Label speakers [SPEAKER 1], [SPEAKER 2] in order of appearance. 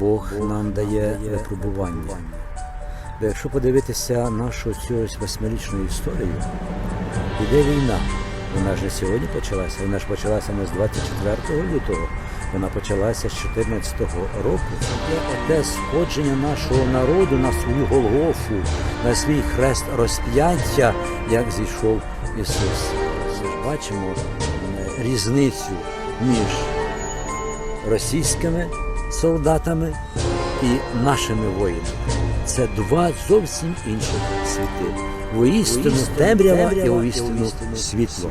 [SPEAKER 1] Бог нам дає випробування. Бо якщо подивитися нашу цю восьмирічну історію, іде війна. Вона ж не сьогодні почалася, вона ж почалася не з 24 лютого, вона почалася з 14 року. Це те сходження нашого народу на свою Голгофу, на свій хрест розп'яття, як зійшов Ісус. Бачимо різницю між російськими солдатами і нашими воїнами. Це два зовсім інші світи. Воістину темрява і воістину світло.